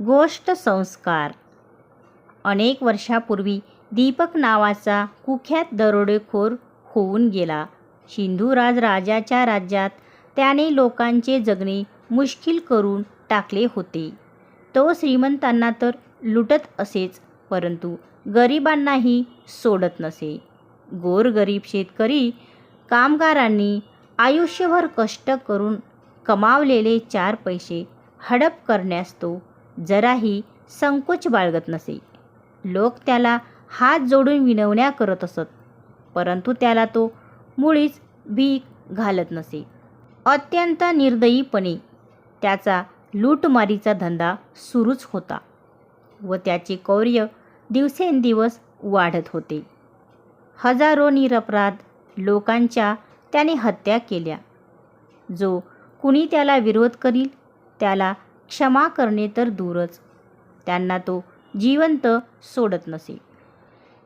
गोष्ट संस्कार. अनेक वर्षापूर्वी दीपक नावाचा कुख्यात दरोडेखोर होऊन गेला. सिंधुराज राजाच्या राज्यात त्याने लोकांचे जगणे मुश्किल करून टाकले होते. तो श्रीमंतांना तर लुटत असेच परंतु गरिबांनाही सोडत नसे. गोरगरीब शेतकरी कामगारांनी आयुष्यभर कष्ट करून कमावलेले चार पैसे हडप करण्यास तो जराही संकोच बाळगत नसे. लोक त्याला हात जोडून विनवण्या करत असत परंतु त्याला तो मुळीच भीक घालत नसे. अत्यंत निर्दयीपणे त्याचा लूटमारीचा धंदा सुरूच होता व त्याचे कौर्य दिवसेंदिवस वाढत होते. हजारो निरपराध लोकांच्या त्याने हत्या केल्या. जो कुणी त्याला विरोध करील त्याला क्षमा करणे तर दूरच. त्यांना तो जिवंत सोडत नसे.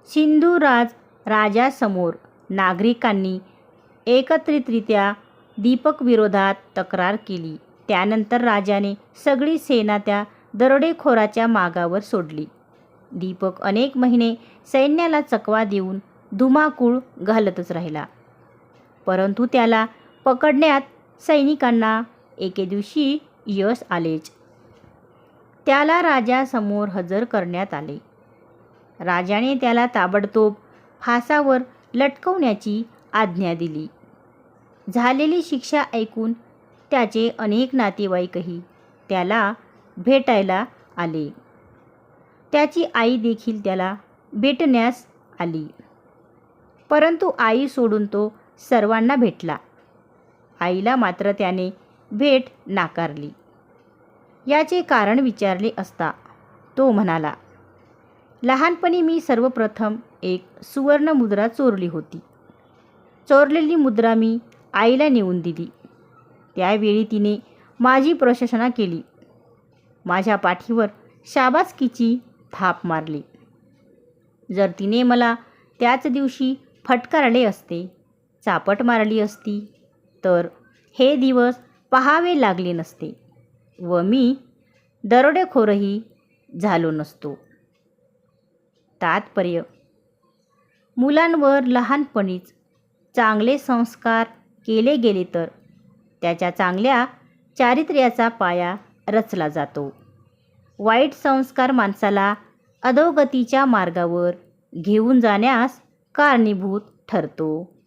सिंधुराज राजासमोर नागरिकांनी एकत्रितरित्या दीपकविरोधात तक्रार केली. त्यानंतर राजाने सगळी सेना त्या दरोडेखोराच्या मागावर सोडली. दीपक अनेक महिने सैन्याला चकवा देऊन धुमाकूळ घालतच राहिला. परंतु त्याला पकडण्यात सैनिकांना एके दिवशी यश आलेच. त्याला राजासमोर हजर करण्यात आले. राजाने त्याला ताबडतोब फासावर लटकवण्याची आज्ञा दिली. झालेली शिक्षा ऐकून त्याचे अनेक नातेवाईकही त्याला भेटायला आले. त्याची आई देखील त्याला भेटण्यास आली. परंतु आई सोडून तो सर्वांना भेटला. आईला मात्र त्याने भेट नाकारली. याचे कारण विचारले असता तो म्हणाला लहानपणी मी सर्वप्रथम एक सुवर्ण मुद्रा चोरली होती. चोरलेली मुद्रा मी आईला नेऊन दिली. त्यावेळी तिने माझी प्रशंसना केली. माझ्या पाठीवर शाबासकीची थाप मारली. जर तिने मला त्याच दिवशी फटकारले असते चापट मारली असती तर हे दिवस पहावे लागले नसते व मी दरोडेखोरही झालो नसतो. तात्पर्य मुलांवर लहानपणीच चांगले संस्कार केले गेले तर त्याच्या चांगल्या चारित्र्याचा पाया रचला जातो. वाईट संस्कार माणसाला अधोगतीच्या मार्गावर घेऊन जाण्यास कारणीभूत ठरतो.